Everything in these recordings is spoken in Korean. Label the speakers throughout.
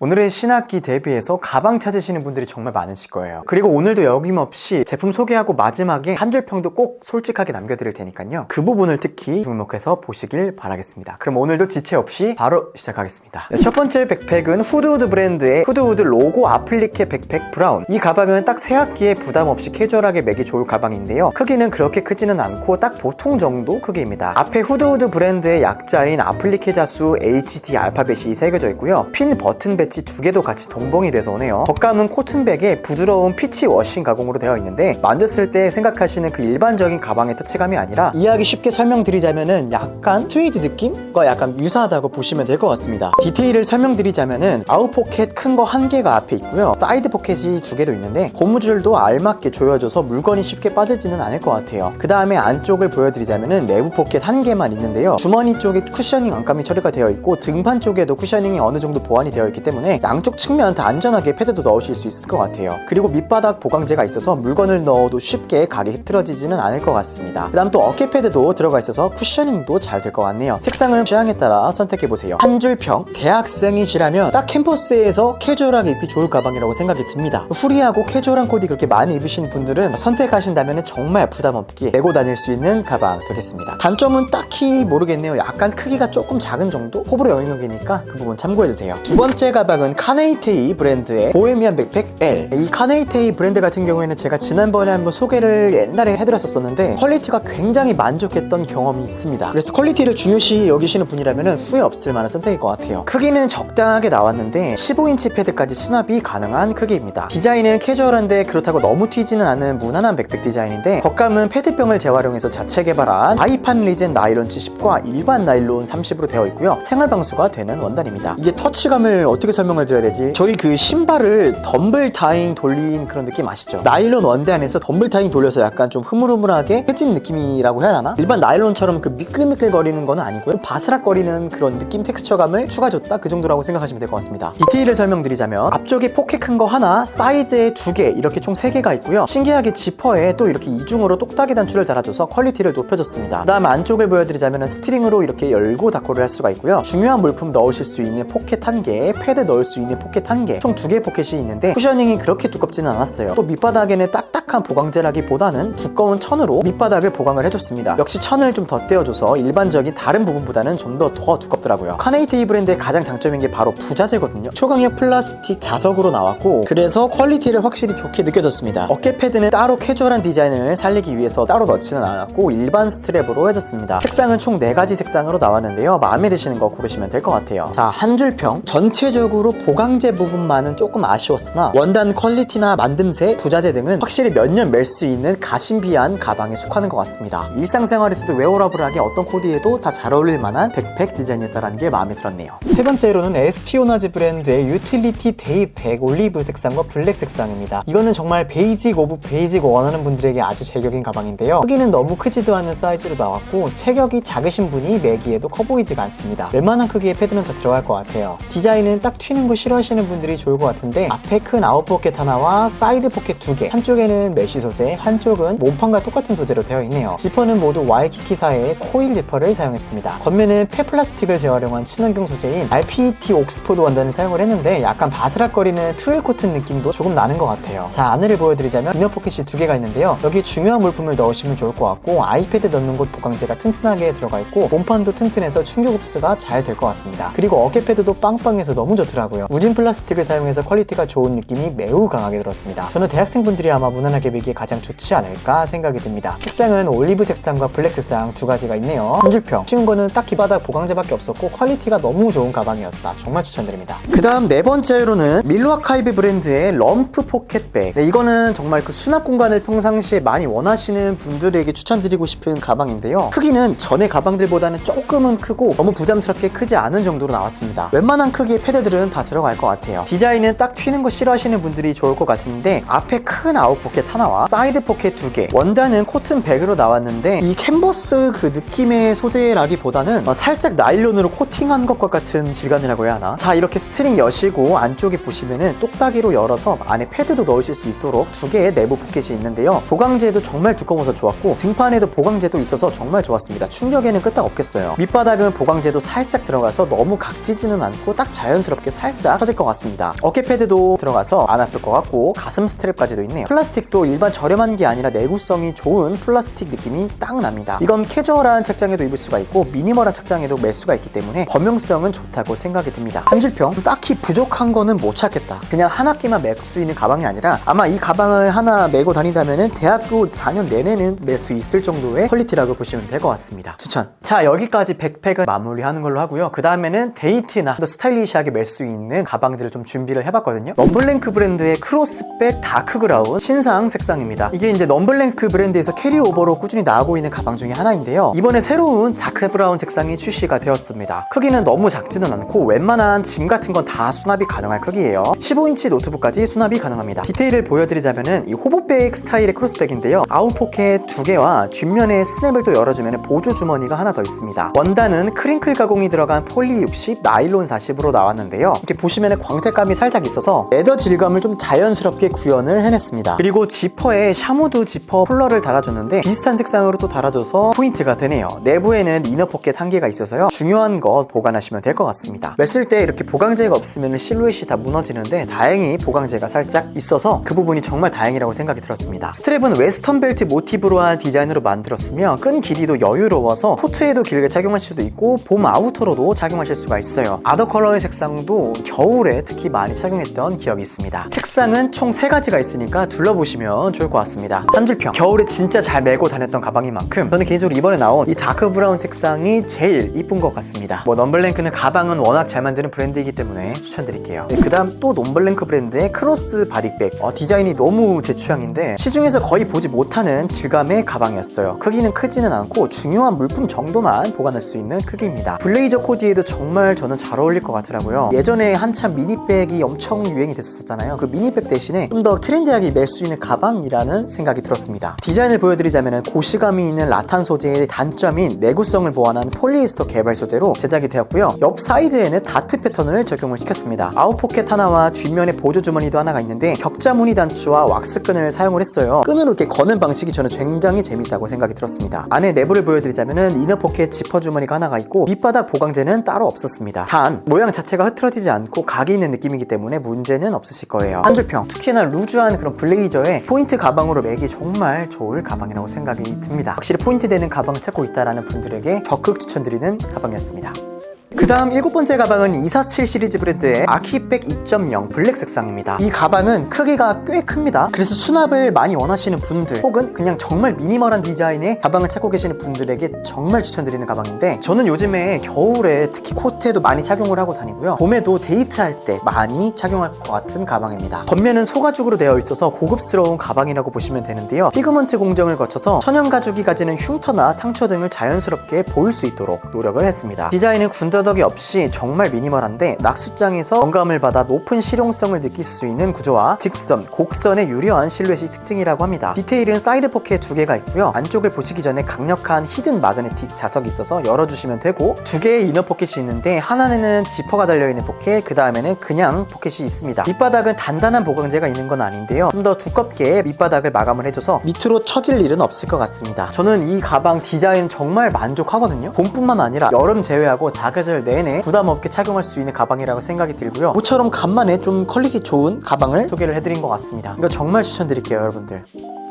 Speaker 1: 오늘은 신학기 대비해서 가방 찾으시는 분들이 정말 많으실 거예요. 그리고 오늘도 여김없이 제품 소개하고 마지막에 한 줄 평도 꼭 솔직하게 남겨드릴 테니까요. 그 부분을 특히 주목해서 보시길 바라겠습니다. 그럼 오늘도 지체 없이 바로 시작하겠습니다. 네, 첫 번째 백팩은 후드우드 브랜드의 후드우드 로고 아플리케 백팩 브라운. 이 가방은 딱 새 학기에 부담 없이 캐주얼하게 매기 좋을 가방인데요. 크기는 그렇게 크지는 않고 딱 보통 정도 크기입니다. 앞에 후드우드 브랜드의 약자인 아플리케 자수 HD 알파벳이 새겨져 있고요. 핀 버튼 배치 두 개도 같이 동봉이 돼서 오네요. 겉감은 코튼백에 부드러운 피치 워싱 가공으로 되어 있는데 만졌을 때 생각하시는 그 일반적인 가방의 터치감이 아니라 이해하기 쉽게 설명드리자면은 약간 트위드 느낌과 약간 유사하다고 보시면 될 것 같습니다. 디테일을 설명드리자면은 아웃 포켓 큰 거 한 개가 앞에 있고요. 사이드 포켓이 두 개도 있는데 고무줄도 알맞게 조여져서 물건이 쉽게 빠지지는 않을 것 같아요. 그 다음에 안쪽을 보여드리자면은 내부 포켓 한 개만 있는데요. 주머니 쪽에 쿠셔닝 안감이 처리가 되어 있고 등판 쪽에도 쿠셔닝이 어느 정도 보완이 되어 있기 때문에 양쪽 측면 다 안전하게 패드도 넣으실 수 있을 것 같아요. 그리고 밑바닥 보강재가 있어서 물건을 넣어도 쉽게 각이 흐트러지지는 않을 것 같습니다. 그 다음 또 어깨 패드도 들어가 있어서 쿠셔닝도 잘 될 것 같네요. 색상은 취향에 따라 선택해보세요. 한 줄평, 대학생이시라면 딱 캠퍼스에서 캐주얼하게 입기 좋을 가방이라고 생각이 듭니다. 후리하고 캐주얼한 코디 그렇게 많이 입으시는 분들은 선택하신다면 정말 부담 없게 메고 다닐 수 있는 가방 되겠습니다. 단점은 딱히 모르겠네요. 약간 크기가 조금 작은 정도? 호불호 영역이니까 그 부분 참고해주세요. 두 번째 가방 은 카네이테이 브랜드의 보헤미안 백팩 L. 이 카네이테이 브랜드 같은 경우에는 제가 지난번에 한번 소개를 옛날에 해드렸었는데 퀄리티가 굉장히 만족했던 경험이 있습니다. 그래서 퀄리티를 중요시 여기시는 분이라면 후회 없을 만한 선택일 것 같아요. 크기는 적당하게 나왔는데 15인치 패드까지 수납이 가능한 크기입니다. 디자인은 캐주얼한데 그렇다고 너무 튀지는 않은 무난한 백팩 디자인인데 겉감은 페트병을 재활용해서 자체 개발한 아이판 리젠 나일론 70과 일반 나일론 30으로 되어 있고요. 생활 방수가 되는 원단입니다. 이게 터치감을 어떻게 설명을 드려야 되지? 저희 그 신발을 덤블 타잉 돌린 그런 느낌 아시죠? 나일론 원단에서 덤블 타잉 돌려서 약간 좀 흐물흐물하게 해진 느낌이라고 해야 하나? 일반 나일론처럼 그 미끌미끌거리는 건 아니고요. 바스락거리는 그런 느낌 텍스처감을 추가줬다 그 정도라고 생각하시면 될 것 같습니다. 디테일을 설명드리자면 앞쪽에 포켓 큰 거 하나, 사이드에 두 개 이렇게 총 세 개가 있고요. 신기하게 지퍼에 또 이렇게 이중으로 똑딱이 단추를 달아줘서 퀄리티를 높여줬습니다. 그 다음 안쪽을 보여드리자면 스트링으로 이렇게 열고 닫고를 할 수가 있고요. 중요한 물품 넣으실 수 있는 포켓 한 개, 패드 넣을 수 있는 포켓 한 개, 총 두 개의 포켓이 있는데 쿠셔닝이 그렇게 두껍지는 않았어요. 또 밑바닥에는 딱딱한 보강재라기보다는 두꺼운 천으로 밑바닥을 보강을 해줬습니다. 역시 천을 좀 더 떼어줘서 일반적인 다른 부분보다는 좀더더 두껍더라고요. 카네이테이 브랜드의 가장 장점인 게 바로 부자재거든요. 초강력 플라스틱 자석으로 나왔고 그래서 퀄리티를 확실히 좋게 느껴졌습니다. 어깨 패드는 따로 캐주얼한 디자인을 살리기 위해서 따로 넣지는 않았고 일반 스트랩으로 해줬습니다. 색상은 총 4가지 색상으로 나왔는데요. 마음에 드시는 거 고르시면 될 것 같아요. 자, 한 줄 평. 전체적으로 보강재 부분만은 조금 아쉬웠으나 원단 퀄리티나 만듦새, 부자재 등은 확실히 몇 년 멜 수 있는 가심비한 가방에 속하는 것 같습니다. 일상생활에서도 웨어러블하게 어떤 코디에도 다 잘 어울릴 만한 백팩 디자인이었다는 게 마음에 들었네요. 세 번째로는 에스피오나즈 브랜드의 유틸리티 데이백 올리브 색상과 블랙 색상입니다. 이거는 정말 베이직 오브 베이직 원하는 분들에게 아주 제격인 가방인데요. 크기는 너무 크지도 않은 사이즈로 나왔고 체격이 작으신 분이 매기에도 커 보이지가 않습니다. 웬만한 크기의 패드는 다 들어갈 것 같아요. 디자인은 딱 튀는 거 싫어하시는 분들이 좋을 것 같은데 앞에 큰 아웃 포켓 하나와 사이드 포켓 두 개, 한쪽에는 메쉬 소재, 한쪽은 몸판과 똑같은 소재로 되어 있네요. 지퍼는 모두 와이키키사의 코일 지퍼를 사용했습니다. 겉면은 폐플라스틱을 재활용한 친환경 소재인 RPT 옥스포드 원단을 사용을 했는데 약간 바스락거리는 트윌 코튼 느낌도 조금 나는 것 같아요. 자 안을 보여드리자면 이너 포켓이 두 개가 있는데요. 여기 중요한 물품을 넣으시면 좋을 것 같고 아이패드 넣는 곳 보강재가 튼튼하게 들어가 있고 몸판도 튼튼해서 충격 흡수가 잘 될 것 같습니다. 그리고 어깨 패드도 빵빵해서 너무 좋 더라고요. 우진 플라스틱을 사용해서 퀄리티가 좋은 느낌이 매우 강하게 들었습니다. 저는 대학생분들이 아마 무난하게 매기에 가장 좋지 않을까 생각이 듭니다. 색상은 올리브 색상과 블랙 색상 두 가지가 있네요. 한 줄평. 쉬운 거는 딱 기바닥 보강재밖에 없었고 퀄리티가 너무 좋은 가방이었다. 정말 추천드립니다. 그 다음 네 번째로는 밀워카이브 브랜드의 럼프 포켓백. 네, 이거는 정말 그 수납 공간을 평상시에 많이 원하시는 분들에게 추천드리고 싶은 가방인데요. 크기는 전의 가방들보다는 조금은 크고 너무 부담스럽게 크지 않은 정도로 나왔습니다. 웬만한 크기의 패드들은 다 들어갈 것 같아요. 디자인은 딱 튀는 거 싫어하시는 분들이 좋을 것 같은데 앞에 큰 아웃 포켓 하나와 사이드 포켓 두 개. 원단은 코튼 백으로 나왔는데 이 캔버스 그 느낌의 소재라기보다는 어, 살짝 나일론으로 코팅한 것과 같은 질감이라고 해야 하나? 자 이렇게 스트링 여시고 안쪽에 보시면은 똑딱이로 열어서 안에 패드도 넣으실 수 있도록 두 개의 내부 포켓이 있는데요. 보강재도 정말 두꺼워서 좋았고 등판에도 보강재도 있어서 정말 좋았습니다. 충격에는 끄떡 없겠어요. 밑바닥은 보강재도 살짝 들어가서 너무 각지지는 않고 딱 자연스럽게 이렇게 살짝 터질 것 같습니다. 어깨 패드도 들어가서 안 아플 것 같고 가슴 스트랩까지도 있네요. 플라스틱도 일반 저렴한 게 아니라 내구성이 좋은 플라스틱 느낌이 딱 납니다. 이건 캐주얼한 책장에도 입을 수가 있고 미니멀한 책장에도 멜 수가 있기 때문에 범용성은 좋다고 생각이 듭니다. 한 줄평 딱히 부족한 거는 못 찾겠다. 그냥 한 학기만 멜 수 있는 가방이 아니라 아마 이 가방을 하나 메고 다닌다면은 대학교 4년 내내는 멜 수 있을 정도의 퀄리티라고 보시면 될 것 같습니다. 추천. 자 여기까지 백팩을 마무리하는 걸로 하고요. 그 다음에는 데이트나 더 스타일리시하게 멜수 있는 가방들을 좀 준비를 해봤거든요. 넘블랭크 브랜드의 크로스백 다크 그라운 신상 색상입니다. 이게 이제 넘블랭크 브랜드에서 캐리오버로 꾸준히 나오고 있는 가방 중에 하나인데요. 이번에 새로운 다크 브라운 색상이 출시가 되었습니다. 크기는 너무 작지는 않고 웬만한 짐 같은 건 다 수납이 가능할 크기예요. 15인치 노트북까지 수납이 가능합니다. 디테일을 보여드리자면은 이 호보백 스타일의 크로스백인데요. 아웃 포켓 두 개와 뒷면에 스냅을 또 열어주면 보조 주머니가 하나 더 있습니다. 원단은 크링클 가공이 들어간 폴리 60, 나일론 40으로 나왔는데요. 이렇게 보시면 광택감이 살짝 있어서 레더 질감을 좀 자연스럽게 구현을 해냈습니다. 그리고 지퍼에 샤무드 지퍼 폴러를 달아줬는데 비슷한 색상으로 또 달아줘서 포인트가 되네요. 내부에는 이너 포켓 한 개가 있어서요. 중요한 것 보관하시면 될 것 같습니다. 맸을 때 이렇게 보강제가 없으면 실루엣이 다 무너지는데 다행히 보강제가 살짝 있어서 그 부분이 정말 다행이라고 생각이 들었습니다. 스트랩은 웨스턴 벨트 모티브로 한 디자인으로 만들었으며 끈 길이도 여유로워서 코트에도 길게 착용할 수도 있고 봄 아우터로도 착용하실 수가 있어요. 아더 컬러의 색상도 겨울에 특히 많이 착용했던 기억이 있습니다. 색상은 총세 가지가 있으니까 둘러보시면 좋을 것 같습니다. 한 줄평. 겨울에 진짜 잘 메고 다녔던 가방인 만큼 저는 개인적으로 이번에 나온 이 다크 브라운 색상이 제일 이쁜 것 같습니다. 뭐 넘블랭크는 가방은 워낙 잘 만드는 브랜드이기 때문에 추천드릴게요. 네, 그 다음 또 넘블랭크 브랜드의 크로스 바디백. 어, 디자인이 너무 제 취향인데 시중에서 거의 보지 못하는 질감의 가방이었어요. 크기는 크지는 않고 중요한 물품 정도만 보관할 수 있는 크기입니다. 블레이저 코디에도 정말 저는 잘 어울릴 것 같더라고요. 예전에 한참 미니백이 엄청 유행이 됐었잖아요. 그 미니백 대신에 좀 더 트렌디하게 멜 수 있는 가방이라는 생각이 들었습니다. 디자인을 보여드리자면 고시감이 있는 라탄 소재의 단점인 내구성을 보완한 폴리에스터 개발 소재로 제작이 되었고요. 옆 사이드에는 다트 패턴을 적용을 시켰습니다. 아웃 포켓 하나와 뒷면에 보조 주머니도 하나가 있는데 격자 무늬 단추와 왁스 끈을 사용을 했어요. 끈으로 이렇게 거는 방식이 저는 굉장히 재밌다고 생각이 들었습니다. 안에 내부를 보여드리자면은 이너 포켓 지퍼 주머니가 하나가 있고 밑바닥 보강재는 따로 없었습니다. 단 모양 자체가 흐트러 지지 않고 각이 있는 느낌이기 때문에 문제는 없으실 거예요. 한 줄평. 특히나 루즈한 그런 블레이저에 포인트 가방으로 매기 정말 좋을 가방이라고 생각이 듭니다. 확실히 포인트 되는 가방을 찾고 있다라는 분들에게 적극 추천드리는 가방이었습니다. 그 다음 일곱 번째 가방은 247 시리즈 브랜드의 아키백 2.0 블랙 색상입니다. 이 가방은 크기가 꽤 큽니다. 그래서 수납을 많이 원하시는 분들 혹은 그냥 정말 미니멀한 디자인의 가방을 찾고 계시는 분들에게 정말 추천드리는 가방인데 저는 요즘에 겨울에 특히 코트에도 많이 착용을 하고 다니고요. 봄에도 데이트할 때 많이 착용할 것 같은 가방입니다. 겉면은 소가죽으로 되어 있어서 고급스러운 가방이라고 보시면 되는데요. 피그먼트 공정을 거쳐서 천연 가죽이 가지는 흉터나 상처 등을 자연스럽게 보일 수 있도록 노력을 했습니다. 디자인은 군더 더기 없이 정말 미니멀한데 낙수장에서 건감을 받아 높은 실용성을 느낄 수 있는 구조와 직선, 곡선의 유려한 실루엣이 특징이라고 합니다. 디테일은 사이드 포켓 두 개가 있고요. 안쪽을 보시기 전에 강력한 히든 마그네틱 자석이 있어서 열어주시면 되고 두 개의 이너 포켓이 있는데 하나는 지퍼가 달려있는 포켓, 그 다음에는 그냥 포켓이 있습니다. 밑바닥은 단단한 보강재가 있는 건 아닌데요. 좀 더 두껍게 밑바닥을 마감을 해줘서 밑으로 처질 일은 없을 것 같습니다. 저는 이 가방 디자인 정말 만족하거든요. 봄뿐만 아니라 여름 제외하고 사계절 내내 부담 없게 착용할 수 있는 가방이라고 생각이 들고요. 모처럼 간만에 좀 퀄리티 좋은 가방을 소개를 해드린 것 같습니다. 이거 정말 추천드릴게요, 여러분들.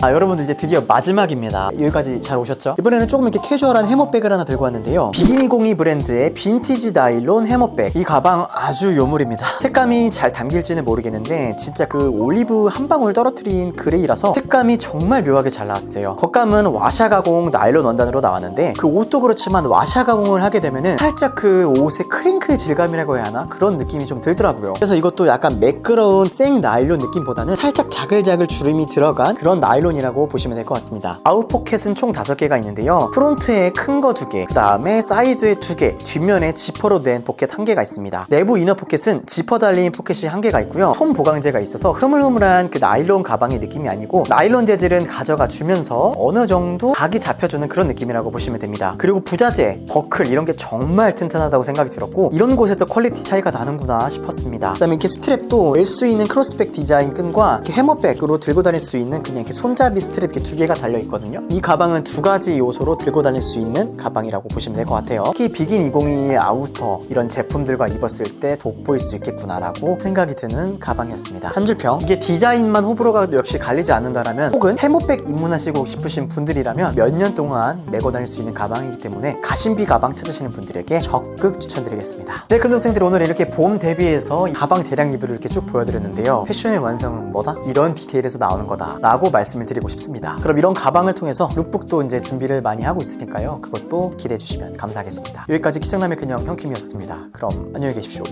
Speaker 1: 아 여러분들 이제 드디어 마지막입니다. 여기까지 잘 오셨죠? 이번에는 조금 이렇게 캐주얼한 해머백을 하나 들고 왔는데요. 비기니02 브랜드의 빈티지 나일론 해머백. 이 가방 아주 요물입니다. 색감이 잘 담길지는 모르겠는데 진짜 그 올리브 한 방울 떨어뜨린 그레이라서 색감이 정말 묘하게 잘 나왔어요. 겉감은 와샤 가공 나일론 원단으로 나왔는데 그 옷도 그렇지만 와샤 가공을 하게 되면은 살짝 그 옷의 크링클 질감이라고 해야 하나? 그런 느낌이 좀 들더라고요. 그래서 이것도 약간 매끄러운 생 나일론 느낌보다는 살짝 자글자글 주름이 들어간 그런 나일론 이라고 보시면 될 것 같습니다. 아웃포켓은 총 5개가 있는데요. 프론트에 큰 거 2개, 그 다음에 사이드에 2개, 뒷면에 지퍼로 된 포켓 1개가 있습니다. 내부 이너 포켓은 지퍼 달린 포켓이 1개가 있고요. 솜 보강재가 있어서 흐물흐물한 그 나일론 가방의 느낌이 아니고 나일론 재질은 가져가 주면서 어느 정도 각이 잡혀주는 그런 느낌이라고 보시면 됩니다. 그리고 부자재, 버클 이런 게 정말 튼튼하다고 생각이 들었고 이런 곳에서 퀄리티 차이가 나는구나 싶었습니다. 그 다음에 이렇게 스트랩도 멜수 있는 크로스백 디자인 끈과 이렇게 해머백으로 들고 다닐 수 있는 그냥 이렇게 손잡이 손잡이 스트랩 이렇게 두 개가 달려 있거든요. 이 가방은 두 가지 요소로 들고 다닐 수 있는 가방이라고 보시면 될 것 같아요. 특히 비긴 2022의 아우터 이런 제품들과 입었을 때 돋보일 수 있겠구나라고 생각이 드는 가방이었습니다. 한 줄평 이게 디자인만 호불호가 역시 갈리지 않는다라면 혹은 해모백 입문하시고 싶으신 분들이라면 몇 년 동안 메고 다닐 수 있는 가방이기 때문에 가심비 가방 찾으시는 분들에게 적극 추천드리겠습니다. 네, 큰 동생들 오늘 이렇게 봄 대비해서 이 가방 대량 리뷰를 이렇게 쭉 보여드렸는데요. 패션의 완성은 뭐다? 이런 디테일에서 나오는 거다. 라고 말씀을 드리고 싶습니다. 그럼 이런 가방을 통해서 룩북도 이제 준비를 많이 하고 있으니까요. 그것도 기대해 주시면 감사하겠습니다. 여기까지 기장남의 그냥 형킴이었습니다. 그럼 안녕히 계십시오.